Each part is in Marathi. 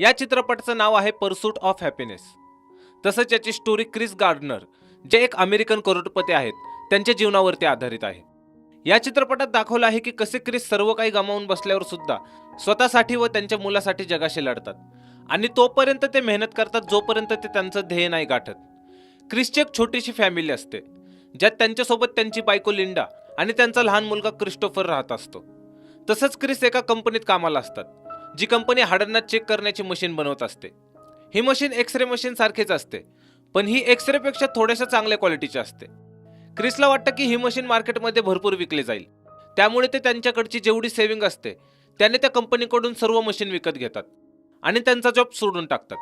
या चित्रपटाचं नाव आहे परसूट ऑफ हॅपीनेस तसंच याची स्टोरी क्रिस गार्डनर जे एक अमेरिकन करोडपती आहेत त्यांच्या जीवनावरती आधारित आहे. या चित्रपटात दाखवलं आहे की कसे क्रिस सर्व काही गमावून बसल्यावर सुद्धा स्वतःसाठी व त्यांच्या मुलासाठी जगाशी लढतात. आणि तोपर्यंत ते मेहनत करतात जोपर्यंत ते त्यांचं ध्येय नाही गाठत. क्रिसची एक छोटीशी फॅमिली असते ज्यात त्यांच्यासोबत त्यांची बायको लिंडा आणि त्यांचा लहान मुलगा क्रिस्टोफर राहत असतो. तसंच क्रिस एका कंपनीत कामाला असतात. जी कंपनी हाडांना चेक करण्याची मशीन बनवत असते. ही मशीन एक्स रे मशीन सारखीच असते पण ही एक्स रेपेक्षा थोड्याशा चांगल्या क्वालिटीची असते. क्रिसला वाटतं की ही मशीन मार्केटमध्ये भरपूर विकली जाईल. त्यामुळे ते त्यांच्याकडची जेवढी सेव्हिंग असते त्याने त्या कंपनीकडून सर्व मशीन विकत घेतात आणि त्यांचा जॉब सोडून टाकतात.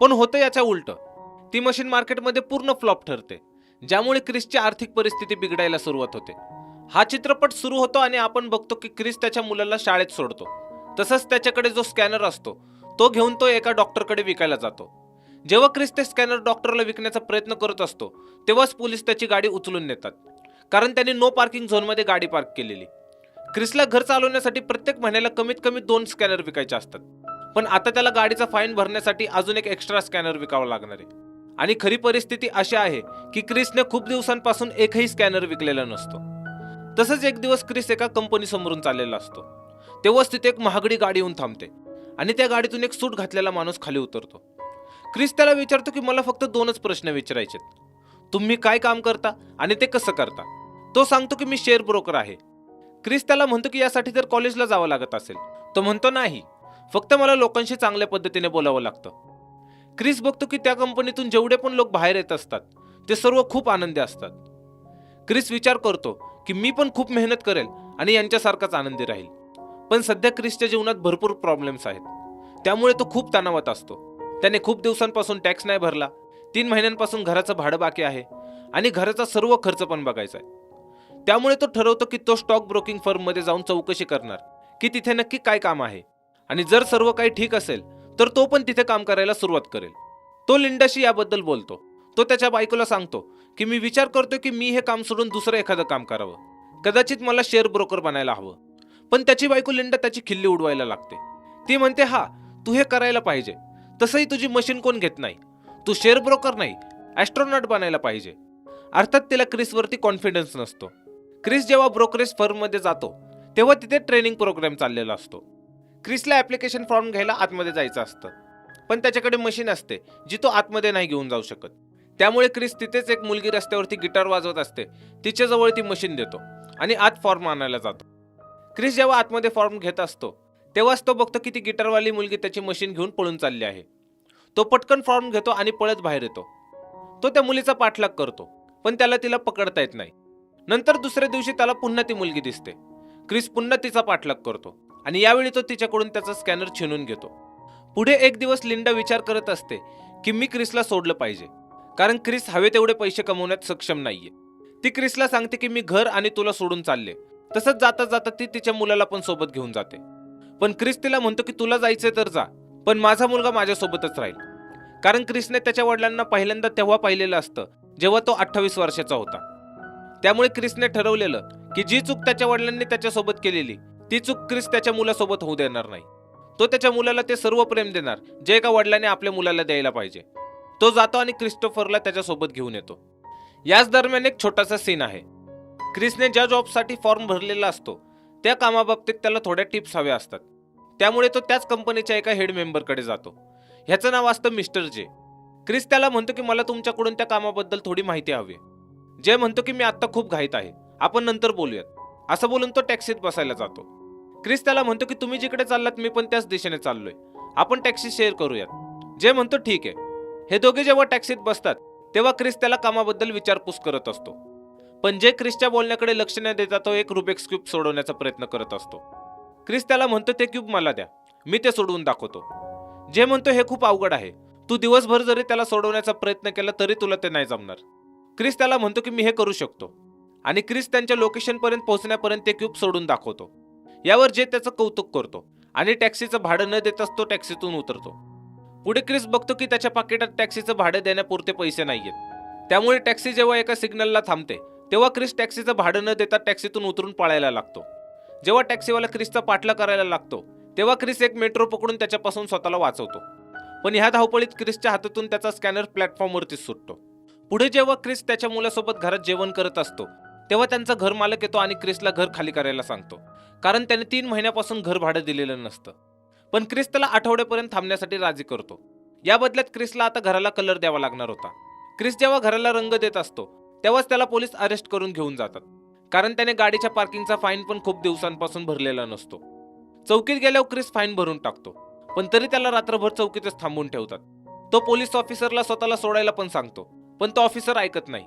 पण होतं याच्या उलट. ती मशीन मार्केटमध्ये पूर्ण फ्लॉप ठरते ज्यामुळे क्रिसची आर्थिक परिस्थिती बिघडायला सुरुवात होते. हा चित्रपट सुरू होतो आणि आपण बघतो की क्रिस त्याच्या मुलाला शाळेत सोडतो. तसंच त्याच्याकडे जो स्कॅनर असतो तो घेऊन तो एका डॉक्टरकडे विकायला जातो. जेव्हा क्रिस ते स्कॅनर डॉक्टरला विकण्याचा प्रयत्न करत असतो तेव्हाच पोलीस त्याची गाडी उचलून नेतात. कारण त्यांनी नो पार्किंग झोनमध्ये गाडी पार्क केलेली. क्रिसला घर चालवण्यासाठी प्रत्येक महिन्याला कमीत कमी दोन स्कॅनर विकायचे असतात. पण आता त्याला गाडीचा फाईन भरण्यासाठी अजून एक एक्स्ट्रा स्कॅनर विकावा लागणार आहे. आणि खरी परिस्थिती अशी आहे की क्रिसने खूप दिवसांपासून एकही स्कॅनर विकलेला नसतो. तसंच एक दिवस क्रिस एका कंपनी समोरून चाललेला असतो. तेव्हाच तिथे एक महागडी गाडी येऊन थांबते. आणि त्या गाडीतून एक सूट घातलेला माणूस खाली उतरतो. क्रिस त्याला विचारतो की मला फक्त दोनच प्रश्न विचारायचे तुम्ही काय काम करता आणि ते कसं करता? तो सांगतो की मी शेअर ब्रोकर आहे. क्रिस त्याला म्हणतो की यासाठी जर कॉलेजला जावं लागत असेल. तो म्हणतो नाही. फक्त मला लोकांशी चांगल्या पद्धतीने बोलावं लागतं. क्रिस बघतो की त्या कंपनीतून जेवढे पण लोक बाहेर येत असतात ते सर्व खूप आनंदी असतात. क्रिस विचार करतो की मी पण खूप मेहनत करेल आणि यांच्यासारखाच आनंदी राहील. पण सध्या क्रिसच्या जीवनात भरपूर प्रॉब्लेम्स आहेत. त्यामुळे तो खूप तणावात असतो. त्याने खूप दिवसांपासून टॅक्स नाही भरला. तीन महिन्यांपासून घराचं भाडं बाकी आहे आणि घराचा सर्व खर्च पण बघायचा आहे. त्यामुळे तो ठरवतो की तो स्टॉक ब्रोकिंग फर्ममध्ये जाऊन चौकशी करणार की तिथे नक्की काय काम आहे. आणि जर सर्व काही ठीक असेल तर तो पण तिथे काम करायला सुरुवात करेल. तो लिंडाशी याबद्दल बोलतो. तो त्याच्या बायकोला सांगतो की मी विचार करतो की मी हे काम सोडून दुसरं एखादं काम करावं. कदाचित मला शेअर ब्रोकर बनायला हवं. पण त्याची बायको लिंडा त्याची खिल्ली उडवायला लागते. ती म्हणते हा तू हे करायला पाहिजे. तसंही तुझी मशीन कोण घेत नाही. तू शेअर ब्रोकर नाही ॲस्ट्रॉनॉट बनायला पाहिजे. अर्थात तिला क्रिसवरती कॉन्फिडन्स नसतो. क्रिस जेव्हा ब्रोकरेज फर्ममध्ये जातो तेव्हा तिथे ट्रेनिंग प्रोग्राम चाललेला असतो. क्रिसला ॲप्लिकेशन फॉर्म घ्यायला आतमध्ये जायचं असतं. पण त्याच्याकडे मशीन असते जी तो आतमध्ये नाही घेऊन जाऊ शकत. त्यामुळे क्रिस तिथेच एक मुलगी रस्त्यावरती गिटार वाजवत असते. तिच्याजवळ ती मशीन देतो आणि आत फॉर्म आणायला जातो. क्रिस जेव्हा आतमध्ये फॉर्म घेत असतो तेव्हाच तो बघतो की ती गिटारवाली मुलगी त्याची मशीन घेऊन पळून चालली आहे. तो पटकन फॉर्म घेतो आणि पळत बाहेर येतो. तो त्या मुलीचा पाठलाग करतो पण त्याला तिला पकडता येत नाही. नंतर दुसऱ्या दिवशी त्याला पुन्हा ती मुलगी दिसते. क्रिस पुन्हा तिचा पाठलाग करतो आणि यावेळी तो तिच्याकडून त्याचा स्कॅनर छिनून घेतो. पुढे एक दिवस लिंडा विचार करत असते की मी क्रिसला सोडलं पाहिजे कारण क्रिस हवे तेवढे पैसे कमवण्यात सक्षम नाहीये. ती क्रिसला सांगते की मी घर आणि तुला सोडून चालले. तसंच जाता जाता ती तिच्या मुलाला पण सोबत घेऊन जाते. पण क्रिस तिला म्हणतो की तुला जायचंय तर जा. पण माझा मुलगा माझ्यासोबतच राहील. कारण क्रिसने त्याच्या वडिलांना पहिल्यांदा तेव्हा पाहिलेलं असतं जेव्हा तो अठ्ठावीस वर्षाचा होता. त्यामुळे क्रिसने ठरवलेलं की जी चूक त्याच्या वडिलांनी त्याच्यासोबत केलेली ती चूक क्रिस त्याच्या मुलासोबत होऊ देणार नाही. तो त्याच्या मुलाला ते सर्व प्रेम देणार जे एका वडिलाने आपल्या मुलाला द्यायला पाहिजे. तो जातो आणि क्रिस्टोफरला त्याच्यासोबत घेऊन येतो. याच दरम्यान एक छोटासा सीन आहे. क्रिसने ज्या जॉबसाठी फॉर्म भरलेला असतो त्या कामाबाबतीत त्याला थोड्या टिप्स हव्या असतात. त्यामुळे तो त्याच कंपनीच्या एका हेड मेंबरकडे जातो. ह्याचं नाव असतं मिस्टर जे. क्रिस त्याला म्हणतो की मला तुमच्याकडून त्या कामाबद्दल थोडी माहिती हवी आहे. जे म्हणतो की मी आत्ता खूप घाईत आहे. आपण नंतर बोलूयात. असं बोलून तो टॅक्सीत बसायला जातो. क्रिस त्याला म्हणतो की तुम्ही जिकडे चाललात मी पण त्याच दिशेने चाललोय. आपण टॅक्सी शेअर करूयात. जे म्हणतो ठीक आहे. हे दोघे जेव्हा टॅक्सीत बसतात तेव्हा क्रिस त्याला कामाबद्दल विचारपूस करत असतो. पण जे क्रिसच्या बोलण्याकडे लक्ष न देता तो एक रुबेक्स क्यूब सोडवण्याचा प्रयत्न करत असतो. क्रिस त्याला म्हणतो ते क्यूब मला द्या. मी ते सोडवून दाखवतो. जे म्हणतो हे खूप अवघड आहे. तू दिवसभर जरी त्याला सोडवण्याचा प्रयत्न केला तरी तुला ते नाही जमणार. क्रिस त्याला म्हणतो की मी हे करू शकतो. आणि क्रिस त्यांच्या लोकेशनपर्यंत पोहोचण्यापर्यंत ते क्यूब सोडून दाखवतो. यावर जे त्याचं कौतुक करतो आणि टॅक्सीचं भाडं न देताच तो टॅक्सीतून उतरतो. पुढे क्रिस बघतो की त्याच्या पाकिटात टॅक्सीचं भाडं देण्यापुरते पैसे नाहीयेत. त्यामुळे टॅक्सी जेव्हा एका सिग्नलला थांबते तेव्हा क्रिस टॅक्सीचं भाडं न देता टॅक्सीतून उतरून पळायला लागतो. जेव्हा टॅक्सीवाला क्रिसचा पाठला करायला लागतो तेव्हा क्रिस एक मेट्रो पकडून त्याच्यापासून स्वतःला वाचवतो. पण ह्या धावपळीत क्रिसच्या हातातून त्याचा स्कॅनर प्लॅटफॉर्मवरतीच सुटतो. पुढे जेव्हा क्रिस त्याच्या मुलासोबत घरात जेवण करत असतो तेव्हा त्यांचा घर मालक येतो आणि क्रिसला घर खाली करायला सांगतो. कारण त्याने तीन महिन्यापासून घर भाडं दिलेलं नसतं. पण क्रिस त्याला आठवड्यापर्यंत थांबण्यासाठी राजी करतो. या बदल्यात क्रिसला आता घराला कलर द्यावा लागणार होता. क्रिस जेव्हा घराला रंग देत असतो तेव्हाच त्याला पोलीस अरेस्ट करून घेऊन जातात. कारण त्याने गाडीच्या पार्किंगचा फाईन पण खूप दिवसांपासून भरलेला नसतो. चौकीत गेल्यावर क्रिस फाईन भरून टाकतो. पण तरी त्याला रात्रभर चौकीतच थांबून ठेवतात. तो पोलीस ऑफिसरला स्वतःला सोडायला पण सांगतो. पण तो ऑफिसर ऐकत नाही.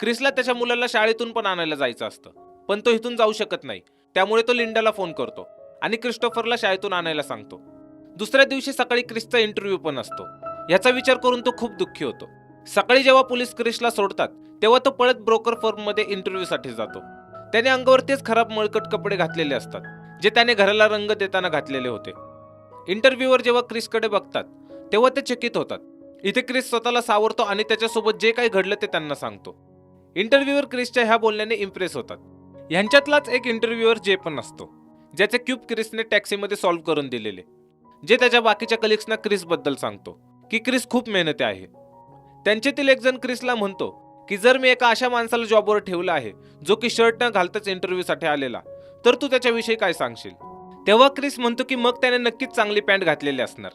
क्रिसला त्याच्या मुलाला शाळेतून पण आणायला जायचं असतं. पण तो इथून जाऊ शकत नाही. त्यामुळे तो लिंडाला फोन करतो आणि क्रिस्टोफरला शाळेतून आणायला सांगतो. दुसऱ्या दिवशी सकाळी क्रिसचा इंटरव्ह्यू पण असतो. याचा विचार करून तो खूप दुःखी होतो. सकाळी जेव्हा पोलीस क्रिसला सोडतात तेव्हा तो पळत ब्रोकर फर्ममध्ये इंटरव्ह्यूसाठी जातो. त्याने अंगावर तेच खराब मळकट कपडे घातलेले असतात जे त्याने घराला रंग देताना घातलेले होते. इंटरव्ह्यूवर जेव्हा क्रिसकडे बघतात तेव्हा ते चकित होतात. इथे क्रिस स्वतःला सावरतो आणि त्याच्यासोबत जे काही घडलं ते त्यांना सांगतो. इंटरव्ह्यूवर क्रिसच्या ह्या बोलण्याने इम्प्रेस होतात. ह्यांच्यातलाच एक इंटरव्ह्यूवर जे पण असतो ज्याचे क्यूब क्रिसने टॅक्सीमध्ये सॉल्व्ह करून दिलेले. जे त्याच्या बाकीच्या कलिग्सना क्रिसबद्दल सांगतो की क्रिस खूप मेहनती आहे. त्यांच्यातील एक जण क्रिसला म्हणतो की जर मी एका अशा माणसाला जॉबवर ठेवला आहे जो की शर्ट न घालताच इंटरव्ह्यूसाठी आलेला तर तू त्याच्याविषयी काय सांगशील? तेव्हा क्रिस म्हणतो की मग त्याने नक्कीच चांगली पॅन्ट घातलेली असणार.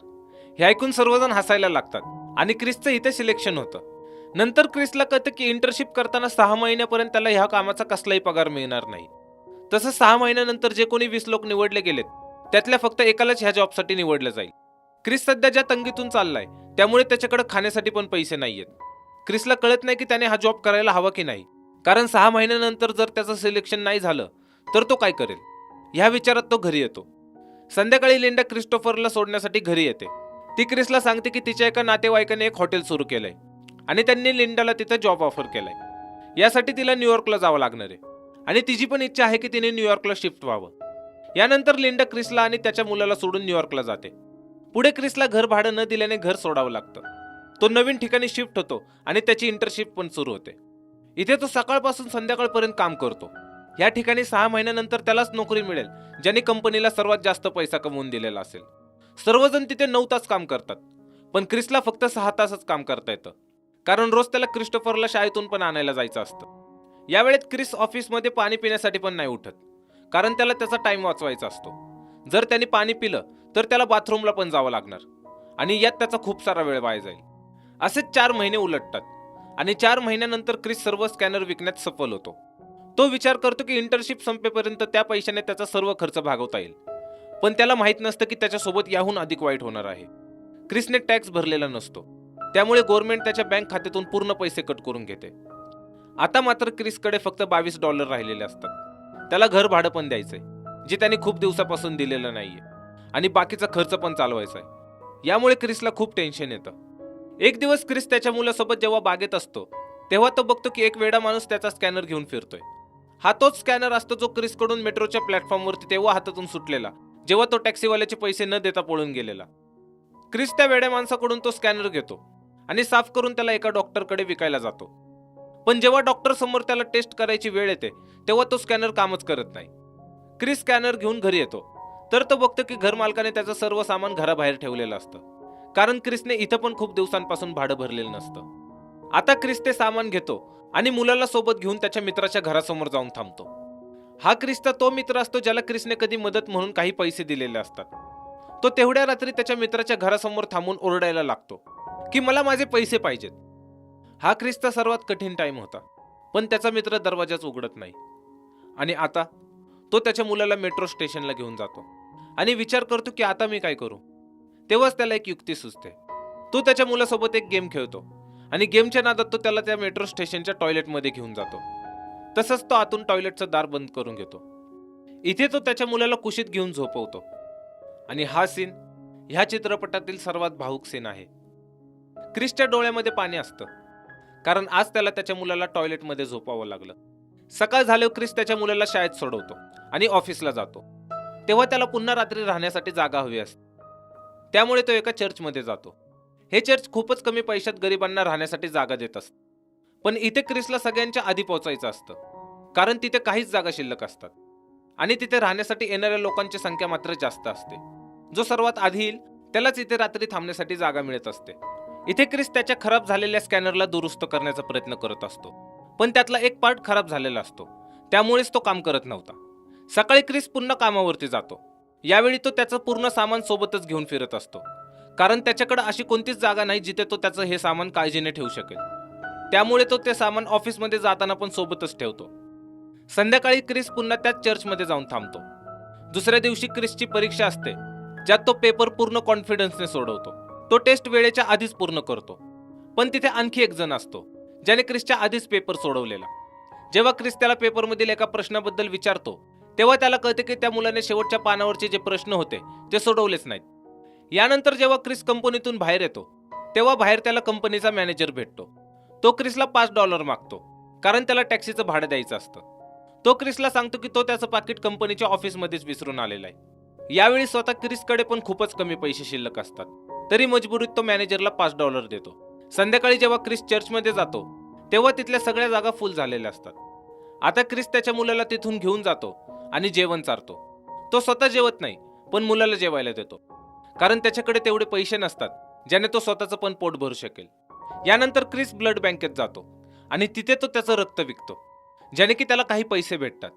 हे ऐकून सर्वजण हसायला लागतात आणि क्रिसचं इथे सिलेक्शन होतं. नंतर क्रिसला कळतं की इंटर्नशिप करताना सहा महिन्यापर्यंत त्याला ह्या कामाचा कसलाही पगार मिळणार नाही. तसं सहा महिन्यानंतर जे कोणी वीस लोक निवडले गेलेत त्यातल्या फक्त एकालाच ह्या जॉबसाठी निवडलं जाईल. क्रिस सध्या ज्या तंगीतून चाललाय त्यामुळे त्याच्याकडे खाण्यासाठी पण पैसे नाहीयेत. क्रिसला कळत नाही की त्याने हा जॉब करायला हवा की नाही. कारण सहा महिन्यानंतर जर त्याचं सिलेक्शन नाही झालं तर तो काय करेल? ह्या विचारात तो घरी येतो. संध्याकाळी लिंडा क्रिस्टोफरला सोडण्यासाठी घरी येते. ती क्रिसला सांगते की तिच्या एका नातेवाईकाने एक हॉटेल सुरू केलंय आणि त्यांनी लिंडाला तिथं जॉब ऑफर केलाय. यासाठी तिला न्यूयॉर्कला जावं लागणार आहे. आणि तिची पण इच्छा आहे की तिने न्यूयॉर्कला शिफ्ट व्हावं. यानंतर लिंडा क्रिसला आणि त्याच्या मुलाला सोडून न्यूयॉर्कला जाते. पुढे क्रिसला घर भाडं न दिल्याने घर सोडावं लागतं. तो नवीन ठिकाणी शिफ्ट होतो आणि त्याची इंटर्नशिप पण सुरू होते. इथे तो सकाळपासून संध्याकाळपर्यंत काम करतो. या ठिकाणी सहा महिन्यानंतर त्यालाच नोकरी मिळेल ज्याने कंपनीला सर्वात जास्त पैसा कमवून दिलेला असेल. सर्वजण तिथे नऊ तास काम करतात पण क्रिसला फक्त सहा तासच काम करता येतं. कारण रोज त्याला क्रिस्टोफरला शाळेतून पण आणायला जायचं असतं. यावेळेत क्रिस ऑफिसमध्ये पाणी पिण्यासाठी पण नाही उठत कारण त्याला त्याचा टाइम वाचवायचा असतो. जर त्याने पाणी पिलं तर त्याला बाथरूमला पण जावं लागणार. आणि यात त्याचा खूप सारा वेळ वाया जाईल. असेच चार महिने उलटतात. आणि चार महिन्यानंतर क्रिस सर्व स्कॅनर विकण्यात सफल होतो. तो विचार करतो की इंटर्नशिप संपेपर्यंत त्या पैशाने त्याचा सर्व खर्च भागवता येईल. पण त्याला माहीत नसतं की त्याच्यासोबत याहून अधिक वाईट होणार आहे. क्रिसने टॅक्स भरलेला नसतो. त्यामुळे गव्हर्नमेंट त्याच्या बँक खात्यातून पूर्ण पैसे कट करून घेते. आता मात्र क्रिसकडे फक्त बावीस डॉलर राहिलेले असतात. त्याला घर भाडं पण द्यायचंय जे त्याने खूप दिवसापासून दिलेलं नाहीये. आणि बाकीचा खर्च पण चालवायचा आहे यामुळे क्रिसला खूप टेन्शन येतं. एक दिवस क्रिस त्याच्या मुलासोबत जेव्हा बागेत असतो तेव्हा तो बघतो की एक वेडा माणूस त्याचा स्कॅनर घेऊन फिरतोय. हा तोच स्कॅनर असतो जो क्रिसकडून मेट्रोच्या प्लॅटफॉर्मवरती तेव्हा हातातून सुटलेला जेव्हा तो टॅक्सीवाल्याचे पैसे न देता पळून गेलेला. क्रिस त्या वेड्या माणसाकडून तो स्कॅनर घेतो आणि साफ करून त्याला एका डॉक्टरकडे विकायला जातो. पण जेव्हा डॉक्टर समोर त्याला टेस्ट करायची वेळ येते तेव्हा तो स्कॅनर कामच करत नाही. क्रिस स्कॅनर घेऊन घरी येतो. तर तो बघतो की घर मालकाने त्याचं सर्व सामान घराबाहेर ठेवलेलं असतं. कारण क्रिसने इथं पण खूप दिवसांपासून भाडं भरलेलं नसतं. आता क्रिस ते सामान घेतो आणि मुलाला सोबत घेऊन त्याच्या मित्राच्या घरासमोर जाऊन थांबतो. हा क्रिसचा तो मित्र असतो ज्याला क्रिसने कधी मदत म्हणून काही पैसे दिलेले असतात. तो तेवढ्या रात्री त्याच्या मित्राच्या घरासमोर थांबून ओरडायला लागतो की मला माझे पैसे पाहिजेत. हा क्रिसचा सर्वात कठीण टाईम होता पण त्याचा मित्र दरवाजाच उघडत नाही. आणि आता तो त्याच्या मुलाला मेट्रो स्टेशनला घेऊन जातो आणि विचार करतो की आता मी काय करू? तेव्हाच त्याला एक युक्ती सुचते. तो त्याच्या मुलासोबत एक गेम खेळतो आणि गेमच्या नादात तो त्याला त्या मेट्रो स्टेशनच्या टॉयलेटमध्ये घेऊन जातो. तसंच तो आतून टॉयलेटचं दार बंद करून घेतो. इथे तो त्याच्या मुलाला कुशीत घेऊन झोपवतो. आणि हा सीन ह्या चित्रपटातील सर्वात भावुक सीन आहे. क्रिसच्या डोळ्यामध्ये पाणी असतं. कारण आज त्याला त्याच्या मुलाला टॉयलेटमध्ये झोपावं लागलं. सकाळ झाल्यावर क्रिस त्याच्या मुलाला शाळेत सोडवतो आणि ऑफिसला जातो. तेव्हा त्याला पुन्हा रात्री राहण्यासाठी जागा हवी असते. त्यामुळे तो एका चर्चमध्ये जातो. हे चर्च खूपच कमी पैशात गरिबांना राहण्यासाठी जागा देत असतं. पण इथे क्रिसला सगळ्यांच्या आधी पोहोचायचं असतं. कारण तिथे काहीच जागा शिल्लक असतात. आणि तिथे राहण्यासाठी येणाऱ्या लोकांची संख्या मात्र जास्त असते. जो सर्वात आधी येईल त्यालाच इथे रात्री थांबण्यासाठी जागा मिळत असते. इथे क्रिस त्याच्या खराब झालेल्या स्कॅनरला दुरुस्त करण्याचा प्रयत्न करत असतो. पण त्यातला एक पार्ट खराब झालेला असतो. त्यामुळेच तो काम करत नव्हता. सकाळी क्रिस पुन्हा कामावरती जातो. यावेळी तो त्याचं पूर्ण सामान सोबतच घेऊन फिरत असतो. कारण त्याच्याकडे अशी कोणतीच जागा नाही जिथे तो त्याचं हे सामान काळजीने ठेवू शकेल. त्यामुळे तो ते सामान ऑफिसमध्ये जाताना पण सोबतच ठेवतो. संध्याकाळी क्रिस पुन्हा त्याच चर्चमध्ये जाऊन थांबतो. दुसऱ्या दिवशी क्रिसची परीक्षा असते ज्यात तो पेपर पूर्ण कॉन्फिडन्सने सोडवतो. तो टेस्ट वेळेच्या आधीच पूर्ण करतो. पण तिथे आणखी एक जण असतो ज्याने क्रिसच्या आधीच पेपर सोडवलेला. जेव्हा क्रिस त्याला पेपरमधील एका प्रश्नाबद्दल विचारतो तेव्हा त्याला कळते की त्या मुलाने शेवटच्या पानावरचे जे प्रश्न होते ते सोडवलेच नाहीत. यानंतर जेव्हा क्रिस कंपनीतून बाहेर येतो तेव्हा बाहेर त्याला कंपनीचा मॅनेजर भेटतो. तो क्रिसला पाच डॉलर मागतो कारण त्याला टॅक्सीचं भाडं द्यायचं असतं. तो क्रिसला सांगतो की तो त्याचं पाकिट कंपनीच्या ऑफिसमध्येच विसरून आलेला आहे. यावेळी स्वतः क्रिसकडे पण खूपच कमी पैसे शिल्लक असतात. तरी मजबुरीत तो मॅनेजरला पाच डॉलर देतो. संध्याकाळी जेव्हा क्रिस चर्चमध्ये जातो तेव्हा तिथल्या सगळ्या जागा फुल झालेल्या असतात. आता क्रिस त्याच्या मुलाला तिथून घेऊन जातो. आणि जेवण चारतो. तो स्वतः जेवत नाही पण मुलाला जेवायला देतो. कारण त्याच्याकडे तेवढे पैसे नसतात ज्याने तो स्वतःचं पण पोट भरू शकेल. यानंतर क्रिस ब्लड बँकेत जातो आणि तिथे तो त्याचं रक्त विकतो ज्याने की त्याला काही पैसे भेटतात.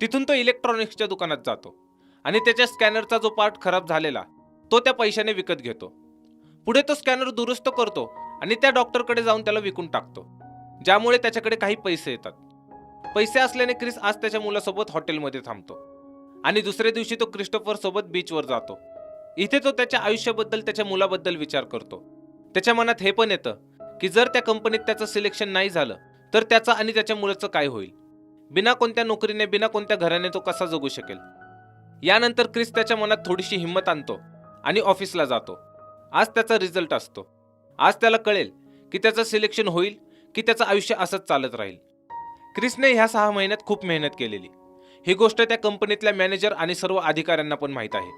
तिथून तो इलेक्ट्रॉनिक्सच्या दुकानात जातो आणि त्याच्या स्कॅनरचा जो पार्ट खराब झालेला तो त्या पैशाने विकत घेतो. पुढे तो स्कॅनर दुरुस्त करतो आणि त्या डॉक्टरकडे जाऊन त्याला विकून टाकतो ज्यामुळे त्याच्याकडे काही पैसे येतात. पैसे असल्याने क्रिस आज त्याच्या मुलासोबत हॉटेलमध्ये थांबतो. आणि दुसऱ्या दिवशी तो क्रिस्टोफर सोबत बीचवर जातो. इथे तो त्याच्या आयुष्याबद्दल त्याच्या मुलाबद्दल विचार करतो. त्याच्या मनात हे पण येतं की जर त्या कंपनीत त्याचं सिलेक्शन नाही झालं तर त्याचं आणि त्याच्या मुलाचं काय होईल? बिना कोणत्या नोकरीने बिना कोणत्या घराने तो कसा जगू शकेल? यानंतर क्रिस त्याच्या मनात थोडीशी हिंमत आणतो आणि ऑफिसला जातो. आज त्याचा रिझल्ट असतो. आज त्याला कळेल की त्याचं सिलेक्शन होईल की त्याचं आयुष्य असंच चालत राहील. क्रिसने ह्या सहा महिन्यात खूप मेहनत केलेली. ही गोष्ट त्या कंपनीतल्या मॅनेजर आणि सर्व अधिकाऱ्यांना पण माहीत आहे.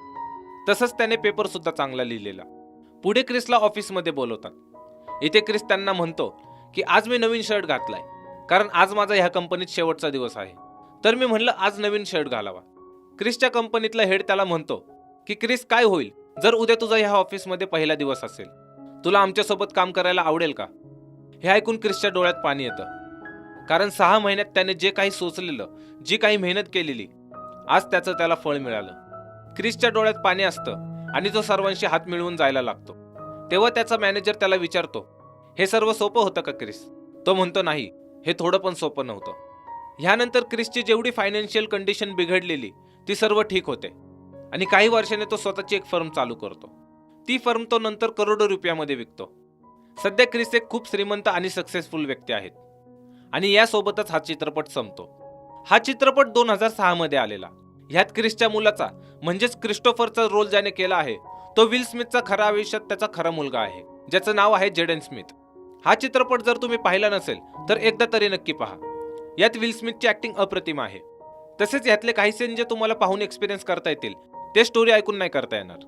तसंच त्याने पेपर सुद्धा चांगला लिहिलेला. पुढे क्रिसला ऑफिसमध्ये बोलवतात. इथे क्रिस त्यांना म्हणतो की आज मी नवीन शर्ट घातलाय. कारण आज माझा ह्या कंपनीत शेवटचा दिवस आहे. तर मी म्हणलं आज नवीन शर्ट घालावा. क्रिसच्या कंपनीतला हेड त्याला म्हणतो की क्रिस काय होईल? जर उद्या तुझा ह्या ऑफिसमध्ये पहिला दिवस असेल तुला आमच्यासोबत काम करायला आवडेल का? हे ऐकून क्रिसच्या डोळ्यात पाणी येतं. कारण सहा महिन्यात त्याने जे काही सोचलेलं जी काही मेहनत केलेली आज त्याचं त्याला फळ मिळालं. क्रिसच्या डोळ्यात पाणी असतं आणि तो सर्वांशी हात मिळवून जायला लागतो. तेव्हा त्याचा मॅनेजर त्याला विचारतो हे सर्व सोपं होतं का क्रिस? तो म्हणतो नाही हे थोडं पण सोपं नव्हतं. ह्यानंतर क्रिसची जेवढी फायनान्शियल कंडिशन बिघडलेली ती सर्व ठीक होते. आणि काही वर्षाने तो स्वतःची एक फर्म चालू करतो. ती फर्म तो नंतर करोडो रुपयामध्ये विकतो. सध्या क्रिस एक खूप श्रीमंत आणि सक्सेसफुल व्यक्ती आहेत. आणि यासोबतच हा चित्रपट संपतो. हा चित्रपट दोन हजार सहामध्ये आलेला. ह्यात क्रिसच्या मुलाचा म्हणजेच क्रिस्टोफरचा रोल ज्याने केला आहे तो विल स्मिथचा खरा आयुष्यात त्याचा खरा मुलगा आहे ज्याचं नाव आहे जेडन स्मिथ. हा चित्रपट जर तुम्ही पाहिला नसेल तर एकदा तरी नक्की पहा. यात विल स्मिथची ऍक्टिंग अप्रतिम आहे. तसेच यातले काही सीन जे तुम्हाला पाहून एक्सपिरियन्स करता येतील ते स्टोरी ऐकून नाही करता येणार.